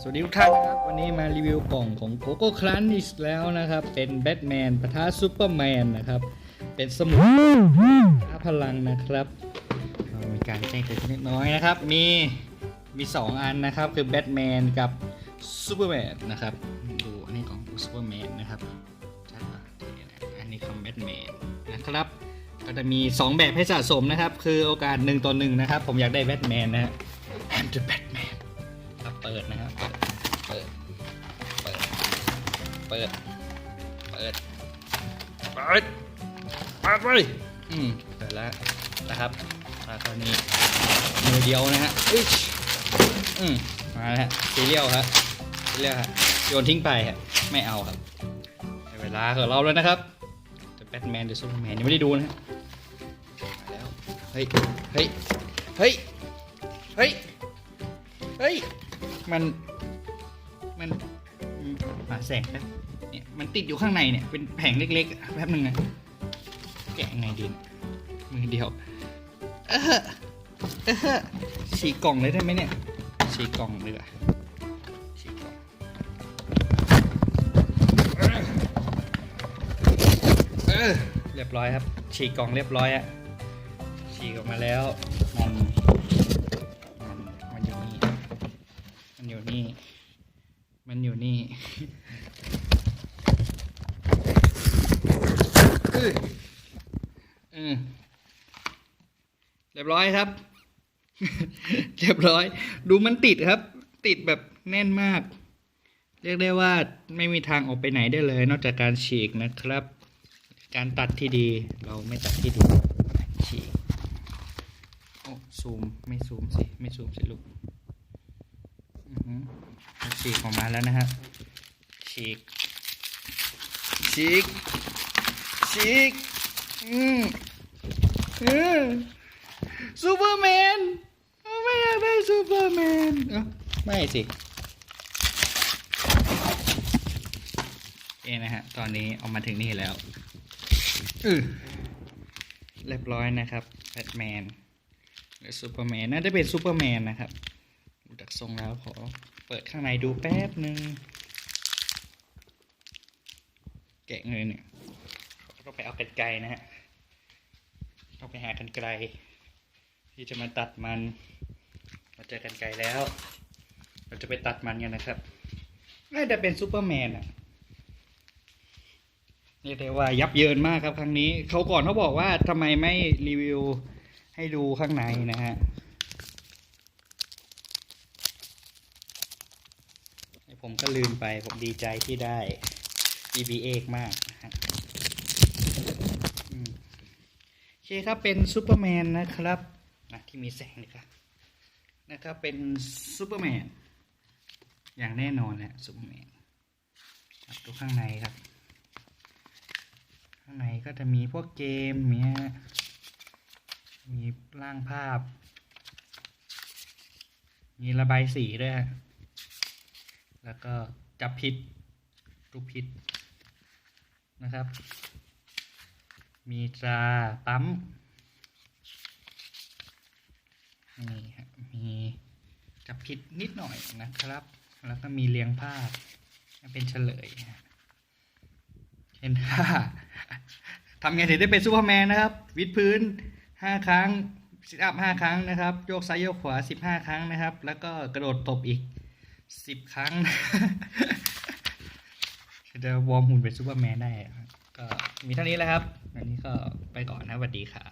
สวัสดีทุกท่านครับ วันนี้มารีวิวกล่องของโกโก้ครันอีกแล้วนะครับ เป็นแบทแมนปะทะซูเปอร์แมนนะครับ เป็นสมุดท้าพลังนะครับ มีการแจ้งเตือนนิดน้อยนะครับ มีมีสองอันนะครับ คือแบทแมนกับซูเปอร์แมนนะครับ ดูอันนี้ของซูเปอร์แมนนะครับชัดปะอันนี้ของแบทแมนนะครับ ก็จะมี 2 แบบให้สะสมนะครับ คือโอกาส 1 ต่อ 1 นะครับ ผมอยากได้แบทแมนนะฮะ I'm the Batman ปิดนะครับเปิด เปิด เปิด เปิด เปิด เปิดเปิดเลยอืมเปิดแล้วนะครับแล้วคราวนี้มือเดียวนะฮะอึ๊ยอืมมาแล้วฮะซีเรียลครับซีเรียลฮะโยนทิ้งไปฮะไม่เอาครับเวลาของเราแล้วนะครับ The Batman The Superman ยังไม่ได้ดูนะฮะมาแล้ว เฮ้ย เฮ้ย เฮ้ย เฮ้ย เฮ้ย มันมันมหาแสงนะเนี่ยมันติดอยู่ข้างในเนี่ยเป็นแผงเล็กๆแป๊บนึงนะแกะยังไงดีมือเดียวเออเออฉีกกล่องเลยได้ไหมเนี่ยฉีกกล่องเลยอะฉีกกล่องเออเรียบร้อยครับฉีกกล่องเรียบร้อยอะฉีกออกมาแล้วมัน อยู่นี่อื้ออเรียบร้อยครับ เรียบร้อย ดูมันติดครับ ติดแบบแน่นมาก เรียกได้ว่าไม่มีทางออกไปไหนได้เลย นอกจากการฉีกนะครับ การตัดที่ดีเราไม่ตัดที่ดีฉีกโอ้ซูมไม่ซูมสิ ไม่ซูมสิลูกอือหือฉีกออกมาแล้วนะครับ ฉีกฉีกฉีกอืมอืมซูเปอร์แมนไม่อยากได้ซูเปอร์แมนเอ้าไม่สิเองนะฮะ ตอนนี้เอามาถึงนี่แล้วอือเรียบร้อยนะครับแบทแมนหรือซูเปอร์แมนน่าจะเป็นซูเปอร์แมนนะครับดูจากทรงแล้วขอเปิดข้างในดูแป๊บหนึ่ง กะเงินเนี่ยต้องไปเอากันไกลนะฮะต้องไปหากันไกล ที่จะมาตัดมันเราเจอกันไกลแล้ว เราจะไปตัดมันกันนะครับน่าจะเป็นซูเปอร์แมนอะเรียกได้ว่ายับเยินมากครับครั้งนี้เขาก่อนเขาบอกว่าทำไมไม่รีวิวให้ดูข้างในนะฮะผมก็ลืมไปผมดีใจที่ได้ EBA มากนะฮะโอเคครับเป็นซูเปอร์แมนนะครับนะที่มีแสงนี่ครับนะครับเป็นซูเปอร์แมนอย่างแน่นอนนะซูเปอร์แมนครับดูข้างในครับ ข้างในก็จะมีพวกเกมเนี้ยมีร่างภาพ มีระบายสีด้วย แล้วก็จับพิษรูปพิษ นะครับ มีตราปั๊มนี่ฮะมีจับพิษนิดหน่อยนะครับ แล้วก็มีเรียงภาพเป็นเฉลยเห็นท่าทำไงถึงได้เป็นซูเปอร์แมนนะครับ วิดพื้นห้าครั้งซิทอัพห้าครั้งนะครับโยกซ้ายโยกขวาสิบห้าครั้งนะครับ แล้วก็กระโดดตบอีกสิบครั้ง จะวอร์มหุ่นเป็นซูเปอร์แมนได้ก็มีเท่านี้แหล้วครับ อันนี้ก็ไปก่อนนะสวัสดีครับ